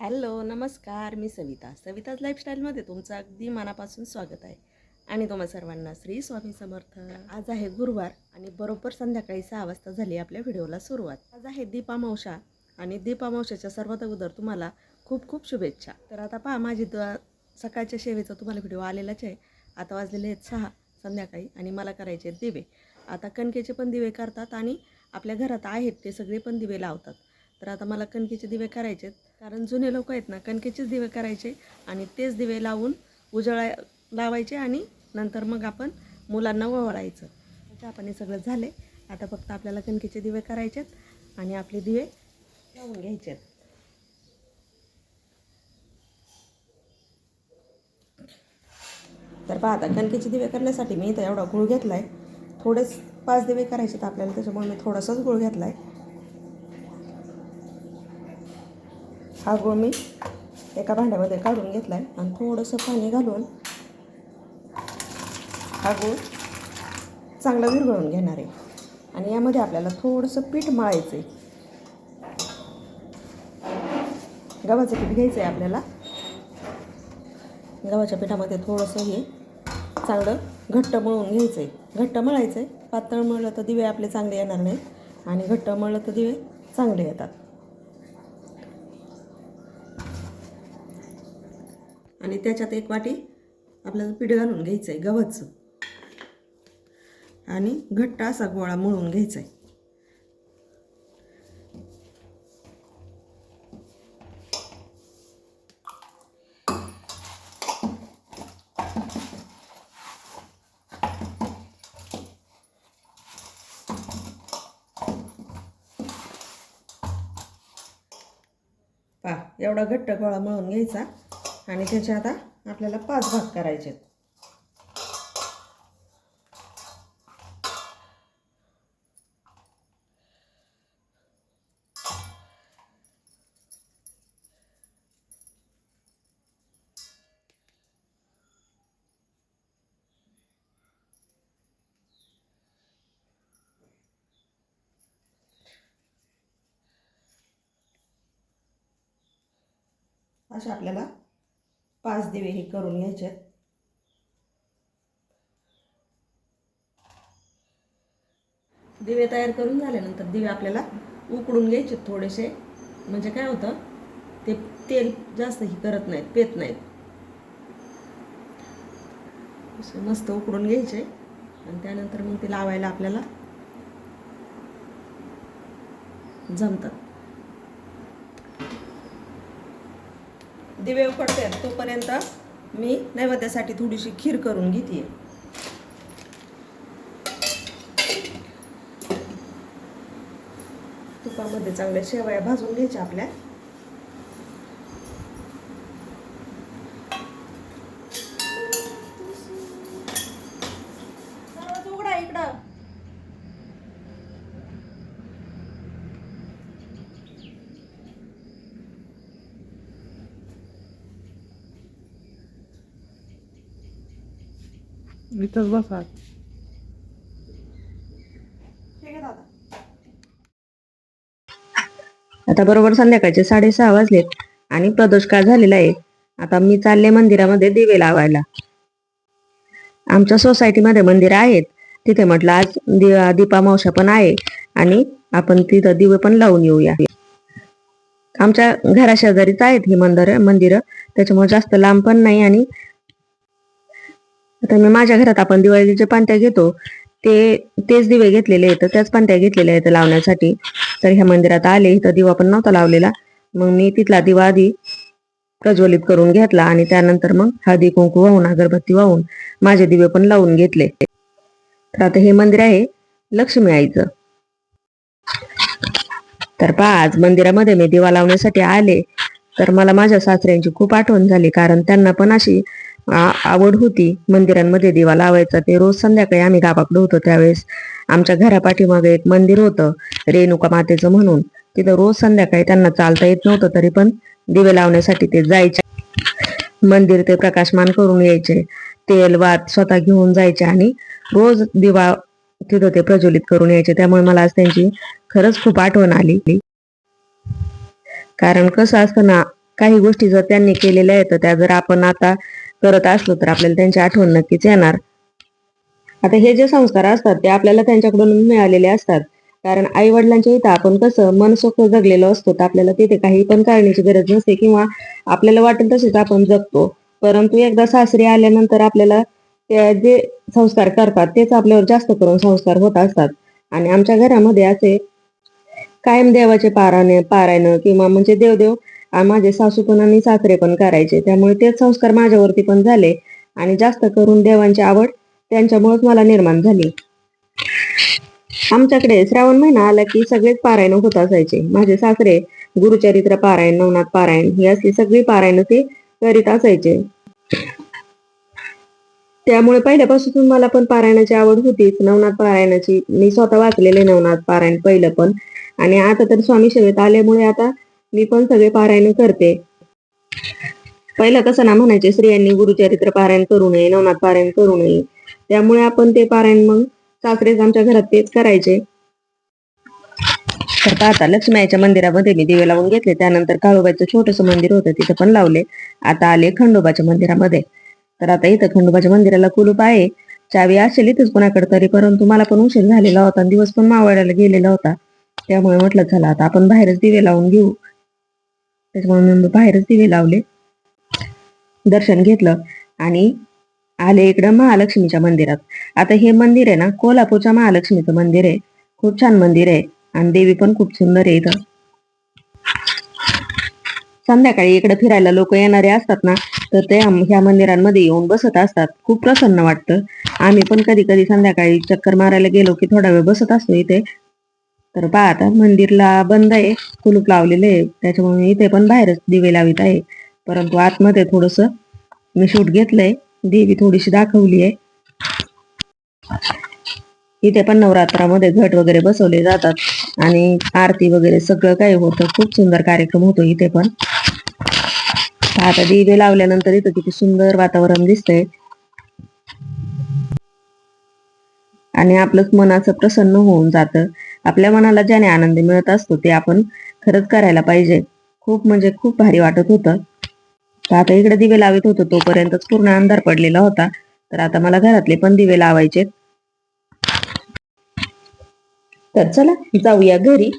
Hello नमस्कार मी सविता. सविताज लाईफस्टाईलमध्ये तुमचं अगदी मनापासून स्वागत आहे. आणि तुम्हा सर्वांना श्री स्वामी समर्थ. आज आहे गुरुवार आणि बरोबर संध्याकाळी सहा वाजता झाली आपल्या व्हिडिओला सुरुवात. आज आहे दीपामावशा आणि दीपामावशाच्या सर्वात अगोदर तुम्हाला खूप खूप शुभेच्छा. तर आता पहा माझी द सकाळच्या शेवेचा तुम्हाला व्हिडिओ आलेलाच आहे. आता वाजलेले आहेत सहा संध्याकाळी आणि मला करायचे आहेत दिवे. आता कणकेचे पण दिवे करतात आणि आपल्या घरात आहेत ते सगळे पण दिवे लावतात. तर आता मला कणकेचे दिवे करायचे आहेत. कारण जुने लोक आहेत ना कणकेचेच दिवे करायचे आणि तेच दिवे लावून उजळा लावायचे आणि नंतर मग आपण मुलांना वळायचं चहा पाणी सगळं झाले आता फक्त आपल्याला कणकेचे दिवे करायचे आहेत आणि आपले दिवे लावून घ्यायचे आहेत. तर पहा आता कणकेचे दिवे करण्यासाठी मी इथं एवढा गुळ घेतला आहे थोडेच पाच दिवे करायचे आहेत आपल्याला त्याच्यामुळे मी थोडासाच गुळ घेतला आहे हा गूळ मी एका भांड्यामध्ये काढून घेतला आहे आणि थोडंसं पाणी घालून हा गूळ चांगला विरघळून घेणार आहे. आणि यामध्ये आपल्याला थोडंसं पीठ मळायचं आहे गव्हाचं पीठ घ्यायचं आहे आपल्याला. गव्हाच्या पिठामध्ये थोडंसं हे चांगलं घट्ट मळून घ्यायचं आहे घट्ट मळायचं आहे पातळ मळलं तर दिवे आपले चांगले येणार नाहीत. आणि घट्ट मळलं तर दिवे चांगले येतात. आणि त्याच्यात एक वाटी आपल्याला पीठ घालून घ्यायचं आहे गव्हाचं. आणि घट्ट असा गोळा मळून घ्यायचा आहे पा एवढा घट्ट गोळा मळून घ्यायचा. आणि त्याचे आता आपल्याला पाच भाग करायचे आहेत. असे आपल्याला पाच दिवे हे करून घ्यायचे. आहेत. दिवे तयार करून झाल्यानंतर दिवे आपल्याला उकडून घ्यायचे थोडेसे. म्हणजे काय होतं ते तेल जास्त ही करत नाहीत पेत नाहीत. असे मस्त उकडून घ्यायचे. आणि त्यानंतर मग ते लावायला आपल्याला जमतात. दिवे उकडते तोपर्यंत मी नैवेद्यासाठी थोडीशी खीर करून घेते तुपामध्ये चांगल्या शेवया भाजून घ्यायच्या आपल्या उघडा इकडं इथंच बसा आता बरोबर संध्याकाळचे साडेसहा वाजलेत आणि प्रदोषकाळ झालेला आहे. आता मी चालले मंदिरामध्ये दिवे लावायला. आमच्या सोसायटीमध्ये मंदिर आहेत. तिथे म्हटलं आज दि- दीपामावशा पण आहे आणि आपण तिथं दिवे पण लावून येऊया. आमच्या घराशेजारीच आहेत ही मंदिर मंदिरं. त्याच्यामुळे जास्त लांब पण नाही आणि आता मी माझ्या घरात आपण दिवाळीचे पांत्या घेतो ते तेच दिवे घेतलेले आहेत. त्याच पांत्या घेतलेल्या आहेत लावण्यासाठी. तर ह्या मंदिरात आले इथं दिवा पण नव्हता लावलेला. मग मी तिथला दिवा आधी प्रज्वलित करून घेतला आणि त्यानंतर मग हळदी कुंकू वाहून अगरबत्ती वाहून माझे दिवे पण लावून घेतले. तर आता हे मंदिर आहे लक्ष्मी आईचं. तर पहा आज मंदिरामध्ये मी दिवा लावण्यासाठी आले. तर मला माझ्या सासऱ्यांची खूप आठवण झाली कारण त्यांना पण अशी आवड होती. मंदिरांमध्ये दिवा लावायचा. ते रोज संध्याकाळी आम्ही गावाकडे होतो त्यावेळेस. आमच्या घरापाठीमागे एक मंदिर होतं रेणुका मातेचं म्हणून. तिथं रोज संध्याकाळी त्यांना चालता येत नव्हतं तरी पण दिवे लावण्यासाठी ते जायचे. मंदिर ते प्रकाशमान करून यायचे. तेल वात स्वतः घेऊन जायचे आणि रोज दिवा तिथं ते प्रज्वलित करून यायचे. त्यामुळे मला आज त्यांची खरंच खूप आठवण आली. कारण कसं असतं ना काही गोष्टी जर त्यांनी केलेल्या आहेत तर त्या जर आपण आता करत असलो तर आपल्याला त्यांची आठवण नक्कीच येणार. आता हे जे संस्कार असतात ते आपल्याला त्यांच्याकडून मिळालेले असतात. कारण आई वडिलांच्या इथं आपण कसं मनसोक्त जगलेलो असतो तर आपल्याला तिथे काही पण करण्याची गरज नसते किंवा आपल्याला वाटेल तसेच आपण जगतो. परंतु एकदा सासरी आल्यानंतर आपल्याला ते जे संस्कार करतात तेच आपल्यावर जास्त करून संस्कार होत असतात. आणि आमच्या घरामध्ये असे कायम देवाचे पारायण पारायण किंवा म्हणजे देवदेव माझे सासू पण आणि सासरे पण करायचे. त्यामुळे तेच संस्कार माझ्यावरती पण झाले. आणि जास्त करून देवांची आवड त्यांच्यामुळेच मला निर्माण झाली. आमच्याकडे श्रावण महिना आला की सगळेच पारायण होत असायचे. माझे सासरे गुरुचरित्र पारायण नवनाथ पारायण ही असली सगळी पारायण ते करीत असायचे. त्यामुळे पहिल्यापासून मला पण पारायणाची आवड होतीच. नवनाथ पारायणाची मी स्वतः वाचलेले नवनाथ पारायण पहिलं पण. आणि आता तर स्वामी सेवेत आल्यामुळे आता मी पण सगळे पारायण करते. पहिलं कसं ना म्हणायचे स्त्रियांनी गुरुचरित्र पारायण करू नये नवनाथ पारायण करू नये. त्यामुळे आपण ते पारायण मग सासरेच आमच्या घरात तेच करायचे. तर आता लक्ष्मीच्या मंदिरामध्ये मी दिवे लावून घेतले त्यानंतर काळोबाईचं छोटस मंदिर होतं तिथं पण लावले. आता आले खंडोबाच्या मंदिरामध्ये. तर आता इथं खंडोबाच्या मंदिराला कुलूप आहे. चावी असेल इथंच कोणाकडे तरी परंतु मला पण उशीर झालेला होता दिवस पण मावळायला गेलेला होता. त्यामुळे म्हटलं चला आता आपण बाहेरच दिवे लावून घेऊ. त्याच्यामुळे मी बाहेरच दिवे लावले. दर्शन घेतलं आणि आले इकडं महालक्ष्मीच्या मंदिरात. आता हे मंदिर आहे ना कोल्हापूरच्या महालक्ष्मीचं मंदिर आहे. खूप छान मंदिर आहे आणि देवी पण खूप सुंदर आहे इथं. संध्याकाळी इकडे फिरायला लोक येणारे असतात ना तर ते ह्या मंदिरांमध्ये येऊन बसत असतात. खूप प्रसन्न वाटतं. आम्ही पण कधी कधी संध्याकाळी चक्कर मारायला गेलो की थोडा वेळ बसत असतो इथे. तर पहा आता मंदिरला बंद आहे कुलूप लावलेलं आहे. त्याच्यामुळे मी इथे पण बाहेरच दिवे लावित आहे. परंतु आतमध्ये थोडस मी शूट घेतलंय. देवी थोडीशी दाखवली आहे. इथे पण नवरात्रामध्ये घट वगैरे बसवले जातात. आणि आरती वगैरे सगळं काही होतं. खूप सुंदर कार्यक्रम होतो इथे पण. आता दिवे लावल्यानंतर इथं किती सुंदर वातावरण दिसतंय. आणि आपलंच मन असं प्रसन्न होऊन जातं. आपल्या मनाला ज्याने आनंद मिळत असतो ते आपण खरंच करायला पाहिजे. खूप म्हणजे खूप भारी वाटत होतं. तर आता इकडे दिवे लावित होतो तोपर्यंतच पूर्ण अंधार पडलेला होता. तर आता मला घरातले पण दिवे लावायचे तर चला जाऊया घरी.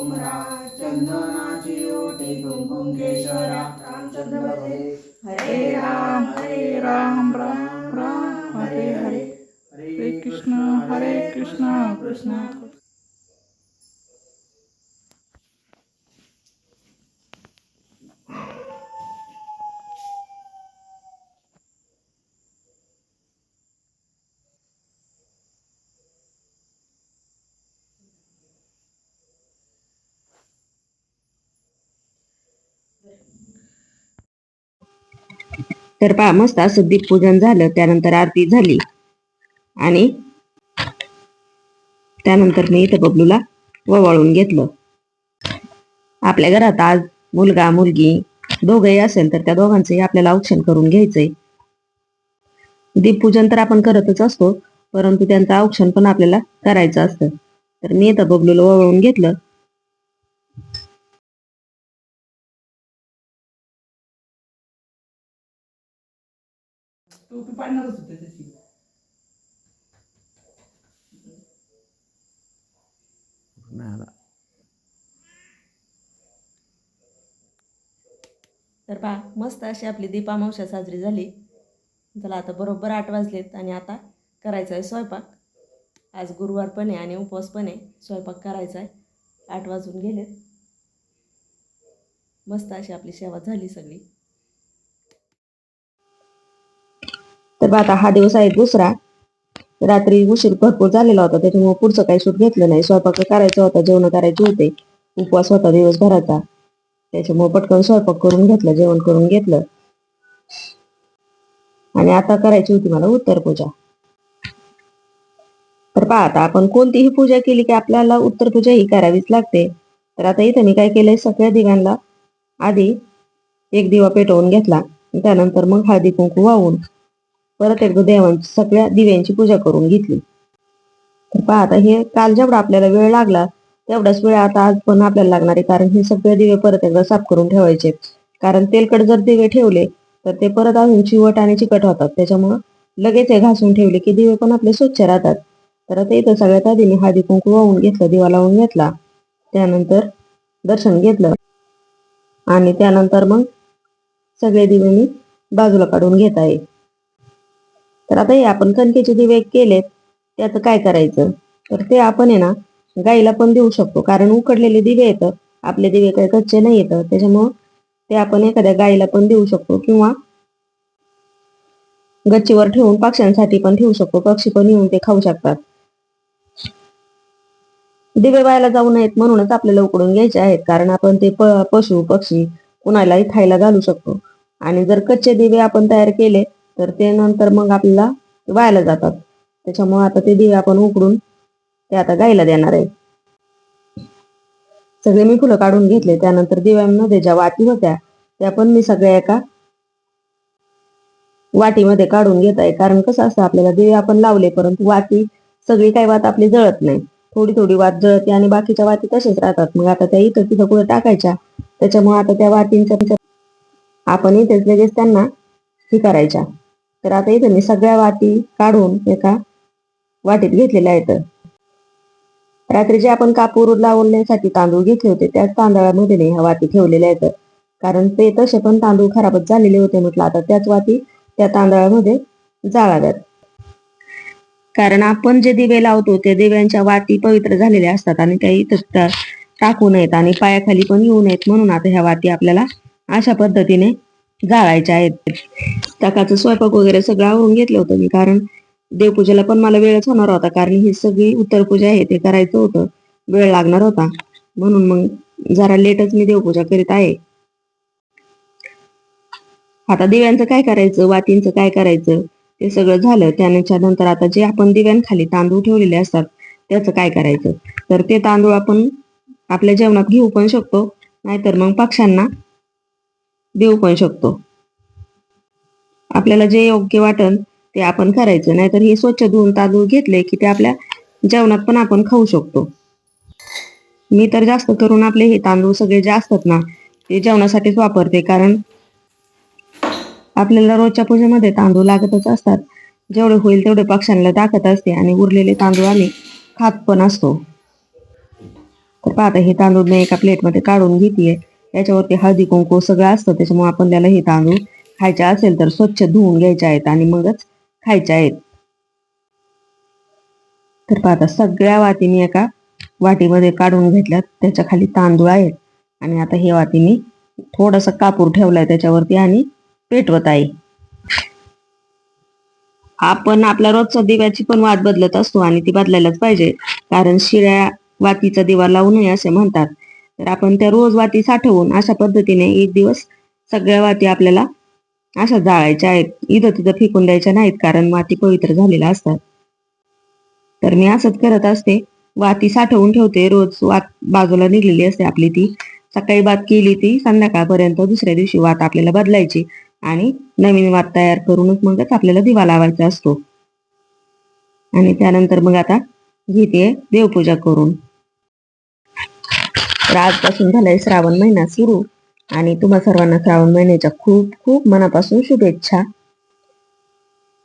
कुमरा चंदनाची ओटी कुंकुम केशरा रामचंद्र हरे राम हरे राम राम राम हरे हरे. हरे कृष्ण हरे कृष्ण कृष्ण. तर पहा मस्त असं दीपपूजन झालं त्यानंतर आरती झाली. आणि त्यानंतर मी इथं बबलूला ववाळून घेतलं. आपल्या घरात आज मुलगा मुलगी दोघंही असेल तर त्या दोघांचंही आपल्याला औक्षण करून घ्यायचंय. दीपपूजन तर आपण करतच असतो परंतु त्यांचं औक्षण पण आपल्याला करायचं असतं. तर मी इथं बबलूला वळवून घेतलं. टोपी पाडणारच होते त्याची तर पहा मस्त अशी आपली दीपामावश्या साजरी झाली. चला आता बरोबर आठ वाजलेत आणि आता करायचा आहे स्वयंपाक. आज गुरुवार पण आहे आणि उपवास पण आहे. स्वयंपाक करायचा आहे आठ वाजून गेलेत. मस्त अशी आपली सेवा झाली सगळी. आता हा दिवस आहे दुसरा. रात्री उशीर भरपूर झालेला होता त्याच्यामुळे पुढचं काही शूट घेतलं नाही. स्वयंपाक करायचा होता जेवण करायचे होते. उपवास होता दिवसभराचा. त्याच्यामुळे पटकन स्वयंपाक करून घेतलं जेवण करून घेतलं. आणि आता करायची होती मला उत्तर पूजा. तर पहा आता आपण कोणतीही पूजा केली की आपल्याला उत्तर पूजा ही करावीच लागते. तर आता इथं मी काय केलंय सगळ्या दिव्यांना आधी एक दिवा पेटवून घेतला. त्यानंतर मग हळदी कुंकू वाहून परत एकदा देवांची सगळ्या दिव्यांची पूजा करून घेतली. तर पहा आता हे काल जेवढा आपल्याला वेळ लागला तेवढाच वेळ आता आज पण आपल्याला लागणार आहे कारण हे सगळे दिवे परत एकदा साफ करून ठेवायचे कारण तेलकट जर दिवे ठेवले तर ते परत अजून चिवट आणि चिकट होतात. त्याच्यामुळं लगेच हे घासून ठेवले की दिवे पण आपले स्वच्छ राहतात. तर आता इथं सगळ्यात आधी मी हळदी कुंकू वाहून घेतलं दिवा लावून घेतला. त्यानंतर दर्शन घेतलं. आणि त्यानंतर मग सगळे दिवे मी बाजूला काढून घेत आहे. तर आता हे आपण कणकेचे दिवे केलेत त्याचं काय करायचं? तर ते आपण आहे ना गाईला पण देऊ शकतो. कारण उकडलेले दिवे येतं आपले दिवे काही कच्चे नाही येतं त्याच्यामुळं ते आपण एखाद्या गाईला पण देऊ शकतो किंवा गच्चीवर ठेवून पक्ष्यांसाठी पण ठेवू शकतो. पक्षी पण येऊन ते खाऊ शकतात. दिवे व्हायला जाऊ नयेत म्हणूनच आपल्याला उकडून घ्यायचे आहेत. कारण आपण ते पशु पक्षी कुणालाही खायला घालू शकतो. आणि जर कच्चे दिवे आपण तयार केले तर ते नंतर मग आपल्याला वायाला जातात. त्याच्यामुळे आता ते दिवे आपण उकडून ते आता गायला देणार आहे. सगळे मी फुलं काढून घेतले. त्यानंतर दिव्यांमध्ये ज्या वाती होत्या त्या पण मी सगळ्या एका वाटीमध्ये काढून घेत आहे. कारण कसं असतं आपल्याला दिवे आपण लावले परंतु वाती सगळी काही वात आपली जळत नाही. थोडी थोडी वात जळते आणि बाकीच्या वाती तसेच राहतात. मग आता त्या इथं तिथं कुठं टाकायच्या? त्याच्यामुळे आता त्या वातींच्या आपण इथेच लगेच त्यांना हे करायच्या. तर आता इथं मी सगळ्या वाती काढून एका वाटीत घेतलेल्या आहेत. रात्री जे आपण कापूर लावण्यासाठी तांदूळ घेतले होते त्याच तांदळामध्ये नाही ह्या वाती ठेवलेल्या आहेत. कारण ते तसे पण तांदूळ खराबच झालेले होते म्हटलं आता त्याच वाती त्या तांदळामध्ये जाळाव्यात. कारण आपण जे दिवे लावतो ते दिव्यांच्या वाती पवित्र झालेल्या असतात आणि त्या इथं टाकू नयेत आणि पायाखाली पण येऊ नयेत म्हणून आता ह्या वाती आपल्याला अशा पद्धतीने जाळायच्या आहेत. सकाळचं स्वयंपाक वगैरे सगळं आवरून घेतलं होतं मी. कारण देवपूजेला पण मला वेळच होणार होता. कारण ही सगळी उत्तर पूजा आहे ते करायचं होतं. वेळ लागणार होता. म्हणून मग जरा लेटच मी देवपूजा करीत आहे. आता दिव्यांचं काय करायचं? वातींचं काय करायचं? ते सगळं झालं. त्याच्या नंतर आता जे आपण दिव्यांखाली तांदूळ ठेवलेले असतात त्याचं काय करायचं? तर ते तांदूळ आपण आपल्या जेवणात घेऊ पण शकतो. नाहीतर मग पक्ष्यांना देऊ पण शकतो. आपल्याला जे योग्य वाटन ते आपण करायचं. नाहीतर हे स्वच्छ धुवून तांदूळ घेतले की ते आपल्या जेवणात पण आपण खाऊ शकतो. मी तर जास्त करून आपले हे तांदूळ सगळे जे असतात ना ते जेवणासाठीच वापरते. कारण आपल्याला रोजच्या पूजेमध्ये तांदूळ लागतच असतात. जेवढे होईल तेवढे पक्ष्यांना दाखत असते आणि उरलेले तांदूळ आम्ही खात पण असतो. तर पाहता हे तांदूळ मी एका प्लेटमध्ये काढून घेते याच्यावरती हळदी कुंकू सगळं असतं त्याच्यामुळे आपण त्याला हे तांदूळ खायचे असेल तर स्वच्छ धुवून घ्यायचे आहेत आणि मगच खायचे आहेत. तर पाहता सगळ्या वाती मी एका वाटीमध्ये काढून घेतल्यात त्याच्याखाली तांदूळ आहेत. आणि आता हे वाती मी थोडासा कापूर ठेवलाय त्याच्यावरती आणि पेटवत आहे. आपण आपल्या रोजच्या दिव्याची पण वाट बदलत असतो आणि ती बदलायलाच पाहिजे कारण शिळ्या वातीचा दिवा लावू नये असे म्हणतात. तर आपण त्या रोज वाती साठवून अशा पद्धतीने एक दिवस सगळ्या वाती आपल्याला अशा जाळायच्या आहेत. इथं तिथं फेकून द्यायच्या नाहीत कारण माती पवित्र झालेल्या असतात. तर मी असंच करत असते. वाती साठवून ठेवते. रोज वात बाजूला निघलेली असते आपली ती. सकाळी वात केली ती संध्याकाळपर्यंत दुसऱ्या दिवशी वात आपल्याला बदलायची आणि नवीन वात तयार करूनच मगच आपल्याला दिवा लावायचा असतो. आणि त्यानंतर मग आता घेते देवपूजा करून. तर आजपासून झालाय श्रावण महिना सुरू. आणि तुम्हा सर्वांना श्रावण महिन्याच्या खूप खूप मनापासून शुभेच्छा.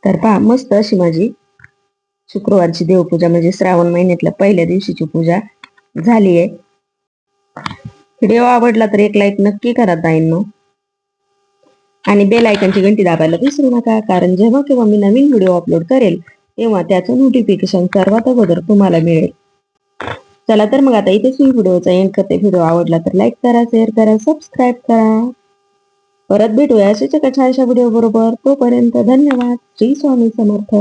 तर पहा मस्त अशी माझी शुक्रवारची देवपूजा म्हणजे श्रावण महिन्यातल्या पहिल्या दिवशीची पूजा झाली आहे व्हिडिओ आवडला तर एक लाईक नक्की करा ताईंनो आणि बेल आयकनची घंटी दाबायला विसरू नका कारण जेव्हा केव्हा मी नवीन व्हिडिओ अपलोड करेल तेव्हा त्याचं नोटिफिकेशन सर्वात अगोदर तुम्हाला मिळेल. चला तर मग आता इथेच मी व्हिडिओचा एंड करते. व्हिडिओ आवडला तर लाईक करा शेअर करा सबस्क्राईब करा. परत भेटूया अशाच एका छानशा व्हिडिओ बरोबर. तोपर्यंत धन्यवाद. श्री स्वामी समर्थ.